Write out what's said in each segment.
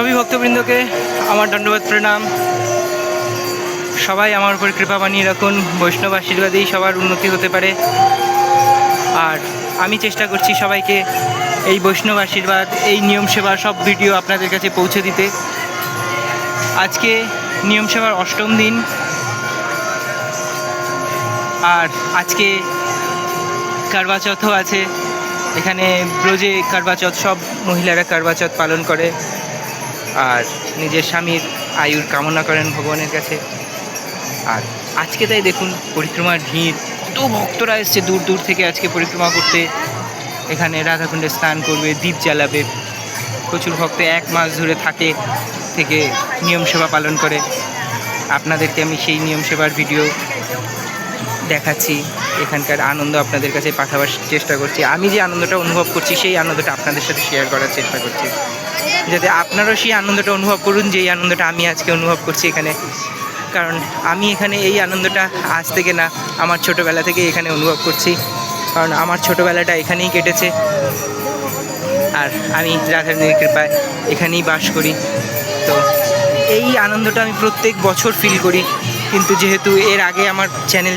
সবই ভক্তবৃন্দকে আমার দণ্ডবাদ প্রণাম। সবাই আমার উপর কৃপা বানিয়ে রাখুন, বৈষ্ণব আশীর্বাদেই সবার উন্নতি হতে পারে। আর আমি চেষ্টা করছি সবাইকে এই বৈষ্ণব আশীর্বাদ, এই নিয়ম সেবার সব ভিডিও আপনাদের কাছে পৌঁছে দিতে। আজকে নিয়ম সেবার অষ্টম দিন। আর আজকে কারবাচৌথও আছে। এখানে ব্রজে কারবাচৌথ সব মহিলারা কারবাচৌথ পালন করে। আর নিজের স্বামীর আয়ুর কামনা করেন ভগবানের কাছে। আর আজকে তাই দেখুন, পরিক্রমার ভিড়। কত ভক্তরা এসছে দূর দূর থেকে আজকে পরিক্রমা করতে। এখানে রাধাকুণ্ডে স্নান করবে দ্বীপ জ্বালাবে। প্রচুর ভক্ত এক মাস ধরে থাকে থেকে নিয়ম সেবা পালন করে। আপনাদেরকে আমি সেই নিয়ম সেবার ভিডিও দেখাচ্ছি। এখানকার আনন্দ আপনাদের কাছে পাঠাবার চেষ্টা করছি। আমি যে আনন্দটা অনুভব করছি, সেই আনন্দটা আপনাদের সাথে শেয়ার করার চেষ্টা করছি। যাতে আপনারাও সেই আনন্দটা অনুভব করুন যে এই আনন্দটা আমি আজকে অনুভব করছি এখানে। কারণ আমি এখানে এই আনন্দটা আজ থেকে না, আমার ছোটোবেলা থেকে এখানে অনুভব করছি। কারণ আমার ছোটোবেলাটা এখানেই কেটেছে। আর আমি রাধারণীর কৃপায় এখানেই বাস করি। তো এই আনন্দটা আমি প্রত্যেক বছর ফিল করি। কিন্তু যেহেতু এর আগে আমার চ্যানেল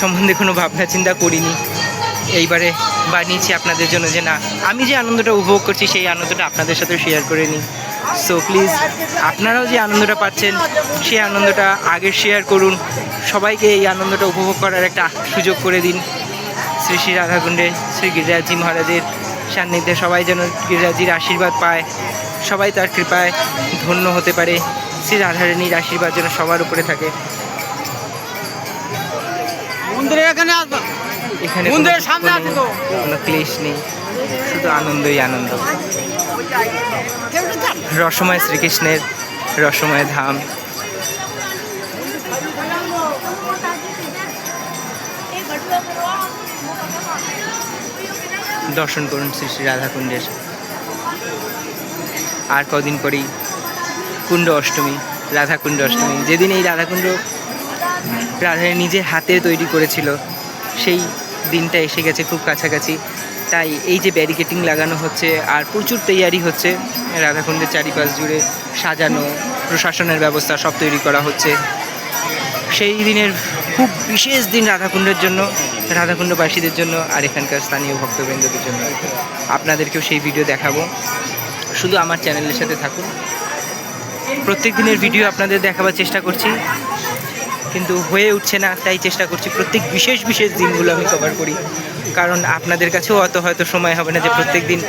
সম্বন্ধে কোনো ভাবনা চিন্তা করিনি এইবারে বানিয়েছি আপনাদের জন্য যে না, আমি যে আনন্দটা উপভোগ করছি সেই আনন্দটা আপনাদের সাথেও শেয়ার করে নিই। সো প্লিজ আপনারাও যে আনন্দটা পাচ্ছেন, সেই আনন্দটা আগে শেয়ার করুন। সবাইকে এই আনন্দটা উপভোগ করার একটা সুযোগ করে দিন। শ্রী শ্রী রাধাকুণ্ডে, শ্রী গিরিরাজজি মহারাজের সান্নিধ্যে সবাই যেন গিরিরাজির আশীর্বাদ পায়, সবাই তার কৃপায় ধন্য হতে পারে। শ্রী রাধারানীর আশীর্বাদ যেন সবার উপরে থাকে। মন্দিরের এখানে আসবা। এখানে কোনো ক্লেশ নেই। শুধু আনন্দই আনন্দ। রসময় শ্রীকৃষ্ণের রসময় ধাম। দর্শন করুন শ্রী শ্রী রাধাকুণ্ডের। আর কদিন পরেই কুণ্ড অষ্টমী রাধাকুণ্ড অষ্টমী। যেদিন এই রাধাকুণ্ড রাধা নিজের হাতে তৈরি করেছিল সেই দিনটা এসে গেছে খুব কাছাকাছি। তাই এই যে ব্যারিকেটিং লাগানো হচ্ছে আর প্রচুর তৈয়ারি হচ্ছে। রাধাকুণ্ডের চারিপাশ জুড়ে সাজানো, প্রশাসনের ব্যবস্থা সব তৈরি করা হচ্ছে। সেই দিনের খুব বিশেষ দিন রাধাকুণ্ডের জন্য, রাধাকুণ্ডবাসীদের জন্য আর এখানকার স্থানীয় ভক্তবৃন্দদের জন্য। আপনাদেরকেও সেই ভিডিও দেখাবো। শুধু আমার চ্যানেলের সাথে থাকুন। প্রত্যেক দিনের ভিডিও আপনাদের দেখাবার চেষ্টা করছি। কিন্তু হয়ে উঠছে না, তাই চেষ্টা করছি প্রত্যেক বিশেষ বিশেষ দিনগুলো আমি কভার করি। কারণ আপনাদের কাছেও অত হয়তো সময় হবে না যে প্রত্যেক দিন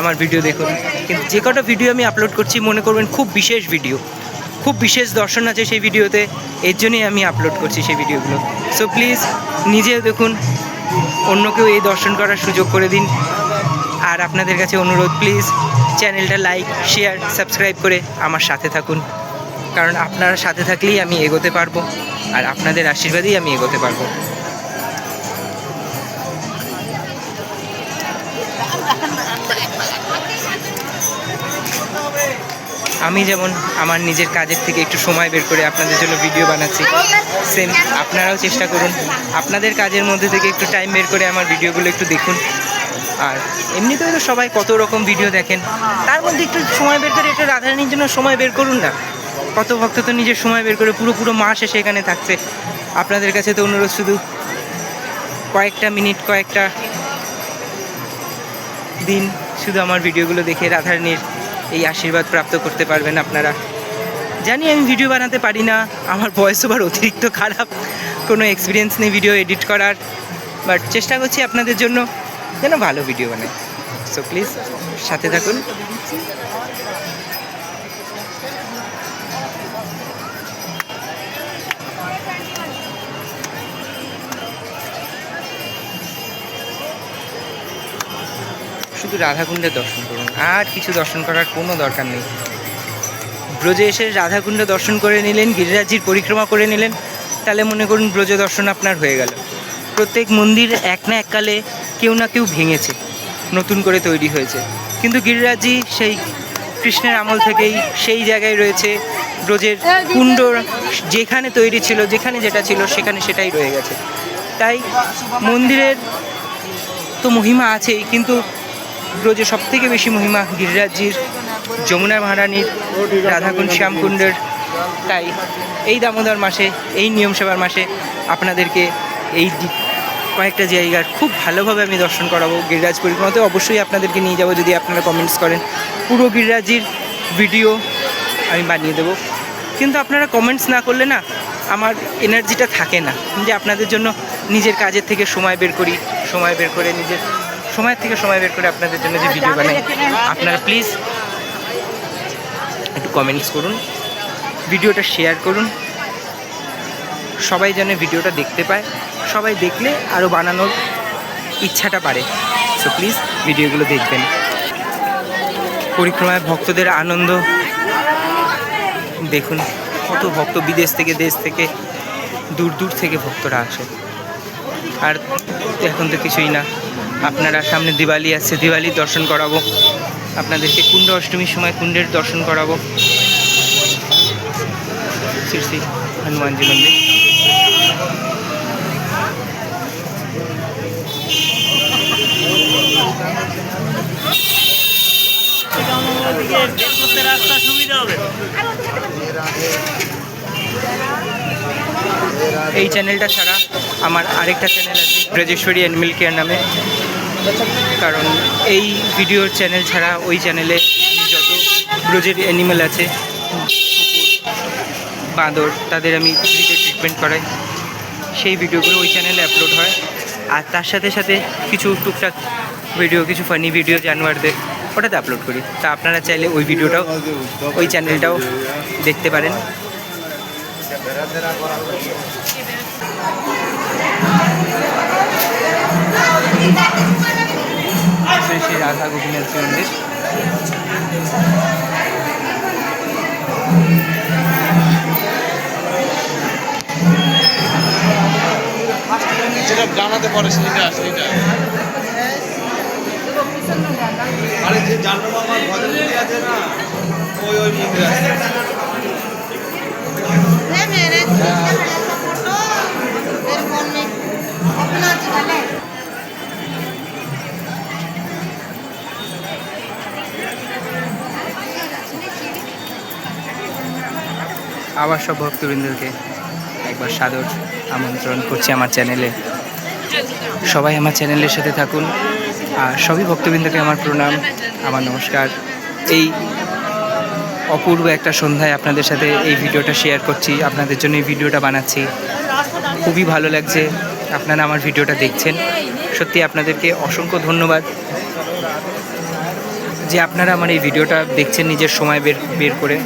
আমার ভিডিও দেখুন। কিন্তু যে কটা ভিডিও আমি আপলোড করছি, মনে করবেন খুব বিশেষ ভিডিও খুব বিশেষ দর্শন আছে সেই ভিডিওতে এর জন্যই আমি আপলোড করছি সেই ভিডিওগুলো সো প্লিজ নিজেও দেখুন, অন্যকেও এই দর্শন করার সুযোগ করে দিন। আর আপনাদের কাছে অনুরোধ প্লিজ চ্যানেলটা লাইক শেয়ার সাবস্ক্রাইব করে আমার সাথে থাকুন। কারণ আপনারা সাথে থাকলেই আমি এগোতে পারব। আর আপনাদের আশীর্বাদেই আমি এগোতে পারব। আমি যেমন আমার নিজের কাজের থেকে একটু সময় বের করে আপনাদের জন্য ভিডিও বানাচ্ছি সেম আপনারাও চেষ্টা করুন। আপনাদের কাজের মধ্যে থেকে একটু টাইম বের করে আমার ভিডিওগুলো একটু দেখুন। আর এমনিতেও তো সবাই কত রকম ভিডিও দেখেন, তার মধ্যে একটু সময় বের করে, একটু রাধারানীর জন্য সময় বের করুন না। কত ভক্ত তো নিজের সময় বের করে পুরো পুরো মাস এসে এখানে থাকছে। আপনাদের কাছে তো অনুরোধ শুধু কয়েকটা মিনিট, কয়েকটা দিন শুধু আমার ভিডিওগুলো দেখে রাধারানীর এই আশীর্বাদ প্রাপ্ত করতে পারবেন আপনারা। জানি আমি ভিডিও বানাতে পারি না, আমার ভয়েস ওভার অতিরিক্ত খারাপ, কোনো এক্সপিরিয়েন্স নেই ভিডিও এডিট করার। বাট চেষ্টা করছি আপনাদের জন্য যেন ভালো ভিডিও বানাই। সো প্লিজ সাথে থাকুন। শুধু রাধাকুণ্ডের দর্শন করুন। আর কিছু দর্শন করার কোনো দরকার নেই। ব্রজে এসে রাধাকুণ্ড দর্শন করে নিলেন গিরিরাজির পরিক্রমা করে নিলেন তাহলে মনে করুন ব্রজ দর্শন আপনার হয়ে গেল। প্রত্যেক মন্দির এক না এককালে কেউ না কেউ ভেঙেছে নতুন করে তৈরি হয়েছে। কিন্তু গিরিরাজি সেই কৃষ্ণের আমল থেকেই সেই জায়গায় রয়েছে ব্রজের কুণ্ড যেখানে তৈরি ছিল যেখানে যেটা ছিল সেখানে সেটাই রয়ে গেছে। তাই মন্দিরের তো মহিমা আছেই কিন্তু ব্রজে সব থেকে বেশি মহিমা গিরিরাজজির যমুনা মহারানীর, রাধাকুণ্ড, শ্যামকুণ্ডের। তাই এই দামোদর মাসে, এই নিয়ম সেবার মাসে আপনাদেরকে এই কয়েকটা জায়গার খুব ভালোভাবে আমি দর্শন করাবো গিরিরাজ পরিক্রমাতে। অবশ্যই আপনাদেরকে নিয়ে যাব যদি আপনারা কমেন্টস করেন। পুরো গিরিরাজির ভিডিও আমি বানিয়ে দেবো। কিন্তু আপনারা কমেন্টস না করলে না, আমার এনার্জিটা থাকে না। যে আপনাদের জন্য নিজের কাজের থেকে সময় বের করি, সময় বের করে নিজের সময়ের থেকে সময় বের করে আপনাদের জন্য যে ভিডিও বানাই, আপনারা প্লিজ একটু কমেন্টস করুন ভিডিওটা শেয়ার করুন। সবাই যেন ভিডিওটা দেখতে পায়, সবাই দেখলে আরও বানানোর ইচ্ছাটা পারে সো প্লিজ ভিডিওগুলো দেখবেন। পরিক্রমায় ভক্তদের আনন্দ। দেখুন, কত ভক্ত বিদেশ থেকে, দেশ থেকে, দূর দূর থেকে ভক্তরা আসে। আর এখন তো কিছুই না। আপনারা সামনে দিওয়ালি আছে দিওয়ালির দর্শন করাবো। আপনাদেরকে কুণ্ড অষ্টমীর সময় কুণ্ডের দর্শন করাবো। শ্রী শ্রী হনুমানজি মন্দির। রাস্তা সুবিধা হবে। এই চ্যানেলটা ছাড়া আমার আরেকটা চ্যানেল আছে ব্রজেশ্বরী অ্যানিমেল কেয়ার নামে। কারণ এই ভিডিওর চ্যানেল ছাড়া ওই চ্যানেলে যত ব্রজের অ্যানিমেল আছে বাঁদর, তাদের আমি ফ্রিতে ট্রিটমেন্ট করাই। সেই ভিডিওগুলো ওই চ্যানেলে আপলোড হয়। আর তার সাথে সাথে কিছু টুকটাক ভিডিও কিছু ফানি ভিডিও জানোয়ারদের ওটাতে আপলোড করি। তা আপনারা চাইলে ওই ভিডিওটাও ওই চ্যানেলটাও দেখতে পারেন। শ্রী রাধা গোপীনাথ মন্দির যেটা জানাতে পারে সেইটা সেইটা আরে যে জানো আমার ভজনগুলি আছে না, ওই ওই মন্দির আছে। আবার সব ভক্তবৃন্দকে একবার সাদর আমন্ত্রণ করছি আমার চ্যানেলে। সবাই আমার চ্যানেলের সাথে থাকুন আর সবই ভক্তবৃন্দকে আমার প্রণাম আমার নমস্কার। এই অপূর্ব একটা সন্ধ্যায় আপনাদের সাথে এই ভিডিওটা শেয়ার করছি। আপনাদের জন্য এই ভিডিওটা বানাচ্ছি। খুবই ভালো লাগছে আপনারা আমার ভিডিওটা দেখছেন। সত্যি আপনাদেরকে অসংখ্য ধন্যবাদ। যে আপনারা আমার এই ভিডিওটা দেখছেন নিজের সময় বের বের করে।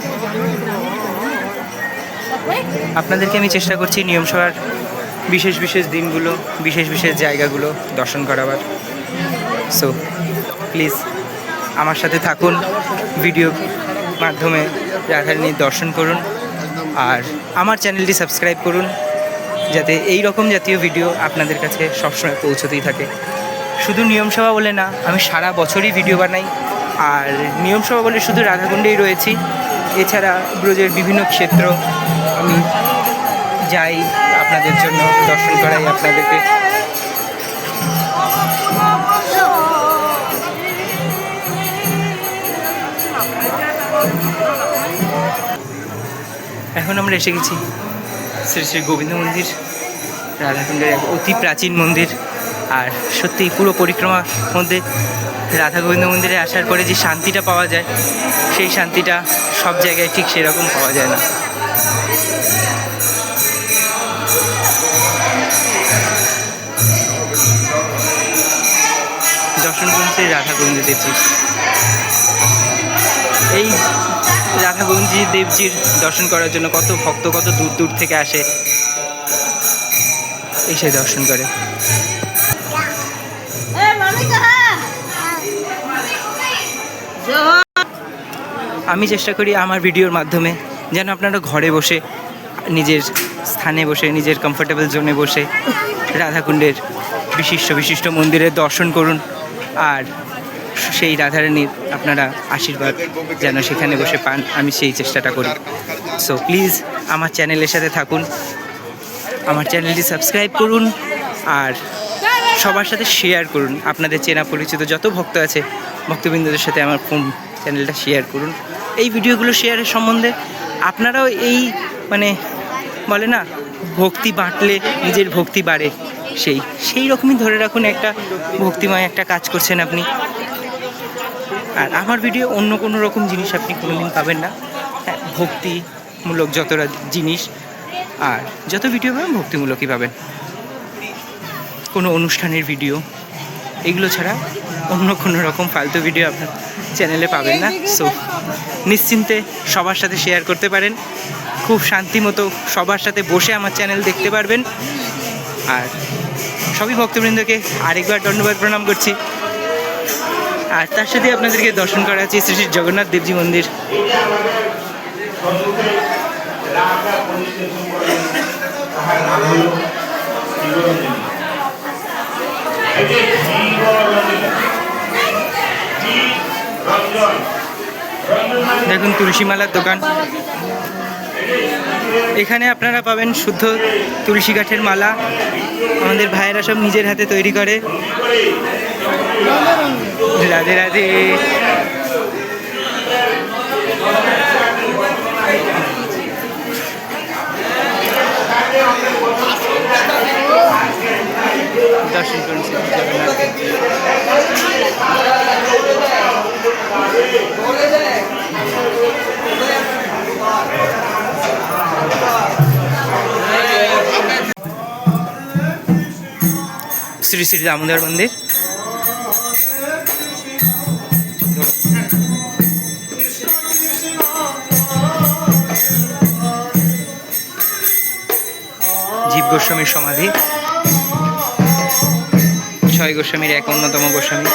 আপনাদেরকে আমি চেষ্টা করছি নিয়ম সভার বিশেষ বিশেষ দিনগুলো, বিশেষ বিশেষ জায়গাগুলো দর্শন করাবার। সো প্লিজ আমার সাথে থাকুন ভিডিও মাধ্যমে রাধারানীর দর্শন করুন আর আমার চ্যানেলটি সাবস্ক্রাইব করুন যাতে এই রকম জাতীয় ভিডিও আপনাদের কাছে সবসময় পৌঁছতেই থাকে। শুধু নিয়মসভা বলে না, আমি সারা বছরই ভিডিও বানাই আর নিয়মসভা বলে শুধু রাধাকুণ্ডেই রয়েছি। এছাড়া ব্রজের বিভিন্ন ক্ষেত্র আমি যাই, আপনাদের জন্য দর্শন করাই আপনাদেরকে। এখন আমরা এসে গেছি শ্রী শ্রী গোবিন্দ মন্দির, রাধাকুণ্ডের এক অতি প্রাচীন মন্দির। আর সত্যি পুরো পরিক্রমার মধ্যে রাধা গোবিন্দ মন্দিরে আসার পরে যে শান্তিটা পাওয়া যায়, সেই শান্তিটা সব জায়গায় ঠিক সেরকম পাওয়া যায় না। দর্শন করুন শ্রী রাধা গোবিন্দ এই রাধাগঞ্জি দেবজির দর্শন করার জন্য কত ভক্ত কত দূর দূর থেকে আসে, এসে দর্শন করে। আমি চেষ্টা করি আমার ভিডিওর মাধ্যমে যেন আপনারা ঘরে বসে, নিজের স্থানে বসে, নিজের কমফোর্টেবল জোনে বসে রাধাকুণ্ডের বিশিষ্ট বিশিষ্ট মন্দিরের দর্শন করুন। আর সেই রাধারানীর আপনারা আশীর্বাদ যেন সেখানে বসে পান, আমি সেই চেষ্টাটা করি। সো প্লিজ আমার চ্যানেলের সাথে থাকুন। আমার চ্যানেলটি সাবস্ক্রাইব করুন আর সবার সাথে শেয়ার করুন। আপনাদের চেনা পরিচিত যত ভক্ত আছে, ভক্তবৃন্দদের সাথে আমার ফোন চ্যানেলটা শেয়ার করুন। এই ভিডিওগুলো শেয়ারের সম্বন্ধে আপনারাও এই মানে বলে না, ভক্তি বাঁটলে নিজের ভক্তি বাড়ে। সেই সেই রকমই ধরে রাখুন একটা ভক্তিময় একটা কাজ করছেন আপনি। আর আমার ভিডিও অন্য কোনো রকম জিনিস আপনি কোনোদিন পাবেন না। হ্যাঁ ভক্তিমূলক যতটা জিনিস, আর যত ভিডিও পাবেন ভক্তিমূলকই পাবেন। কোনো অনুষ্ঠানের ভিডিও এগুলো ছাড়া অন্য কোনো রকম ফালতু ভিডিও আপনার চ্যানেলে পাবেন না। সো নিশ্চিন্তে সবার সাথে শেয়ার করতে পারেন। খুব শান্তি মতো সবার সাথে বসে আমার চ্যানেল দেখতে পারবেন। আর সবই ভক্তবৃন্দকে আরেকবার ধন্যবাদ প্রণাম করছি। আর তার সাথে আপনাদেরকে দর্শন করাচ্ছি শ্রী শ্রী জগন্নাথ দেবজি মন্দির। দেখুন তুলসীমালার দোকান। এখানে আপনারা পাবেন শুদ্ধ তুলসী কাঠের মালা। আমাদের ভাইয়েরা সব নিজের হাতে তৈরি করে। রাধে রাধে। দর্শন করুন শ্রী শ্রী দামোদর মন্দির। জীব গোস্বামীর সমাধি। ছয় গোস্বামীর এক অন্যতম গোস্বামী।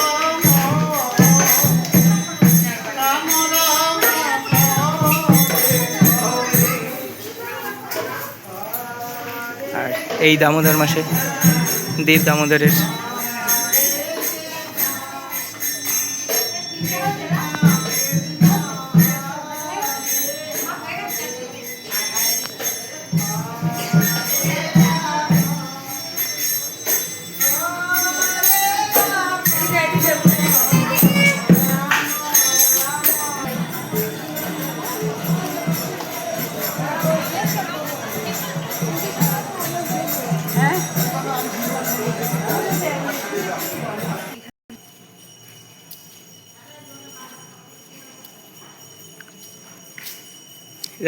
আর এই দামোদর মাসে দেব দামোদরের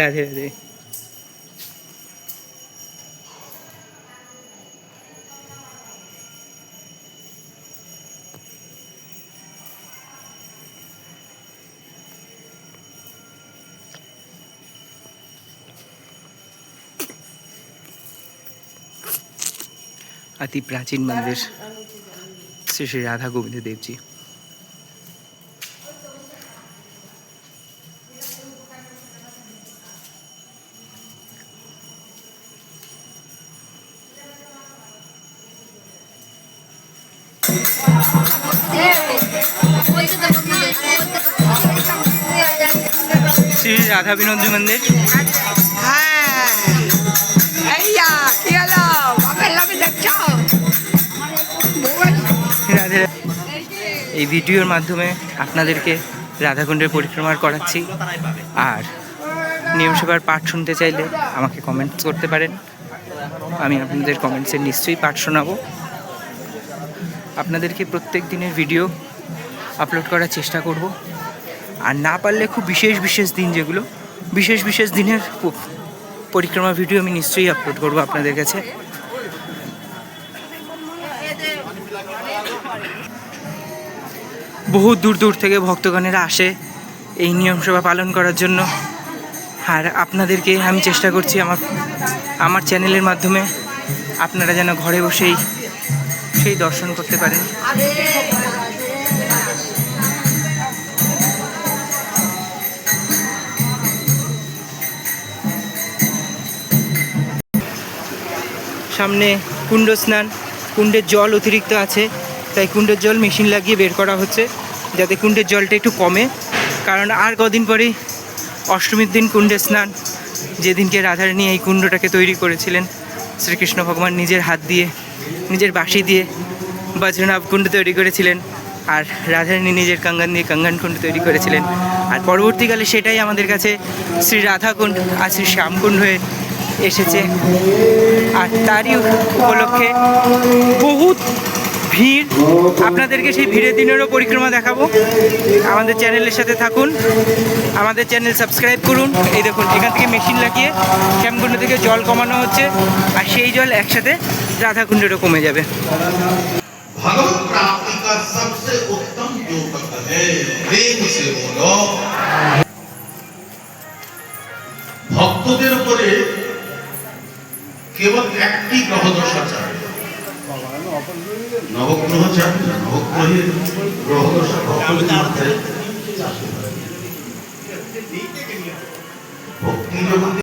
राधे राधे अति प्राचीन मंदिर। श्री श्री राधा गोविंद देव जी। রাধা বিনোদ মন্দির। হ্যাঁ। এই ভিডিওর মাধ্যমে আপনাদেরকে রাধাকুণ্ডের পরিক্রমা করাচ্ছি। আর নিয়মসভার পাঠ শুনতে চাইলে আমাকে কমেন্টস করতে পারেন। আমি আপনাদের কমেন্টসে নিশ্চয়ই পাঠ শোনাবো। আপনাদেরকে প্রত্যেক দিনের ভিডিও আপলোড করার চেষ্টা করব। আর না পারলে খুব বিশেষ বিশেষ দিন যেগুলো, বিশেষ বিশেষ দিনের পরিক্রমা ভিডিও আমি নিশ্চয়ই আপলোড করব আপনাদের কাছে। বহু দূর দূর থেকে ভক্তগণেরা আসে এই নিয়ম সভা পালন করার জন্য। আর আপনাদেরকে আমি চেষ্টা করছি আমার আমার চ্যানেলের মাধ্যমে আপনারা যেন ঘরে বসেই সেই দর্শন করতে পারেন। সামনে কুণ্ড স্নান কুণ্ডের জল অতিরিক্ত আছে, তাই কুণ্ডের জল মেশিন লাগিয়ে বের করা হচ্ছে, যাতে কুণ্ডের জলটা একটু কমে। কারণ আর কদিন পরেই অষ্টমীর দিন কুণ্ডের স্নান, যেদিনকে রাধারানী এই কুণ্ডটাকে তৈরি করেছিলেন, শ্রীকৃষ্ণ ভগবান নিজের হাত দিয়ে, নিজের বাঁশি দিয়ে বজ্রনাভ কুণ্ড তৈরি করেছিলেন, আর রাধারানী নিজের কাঙ্গান দিয়ে কাঙ্গান কুণ্ড তৈরি করেছিলেন। আর পরবর্তীকালে সেটাই আমাদের কাছে শ্রী রাধা কুণ্ড আর শ্রী শ্যামকুণ্ড হয়ে এসেছে। আর তারই উপলক্ষে বহুত ভিড়। আপনাদেরকে সেই ভিড়ের দিনেরও পরিক্রমা দেখাবো। আমাদের চ্যানেলের সাথে থাকুন। আমাদের চ্যানেল সাবস্ক্রাইব করুন। এই দেখুন, এখান থেকে মেশিন লাগিয়ে ক্যাম্পগুলো থেকে জল কমানো হচ্ছে। আর সেই জল একসাথে রাধাকুণ্ডেরও কমে যাবে। ভক্তদের উপরে কেবল একটি গ্রহ দশা চায় নবগ্রহ চায় নবগ্রহের গ্রহ দশা মধ্যে ভক্তি যখন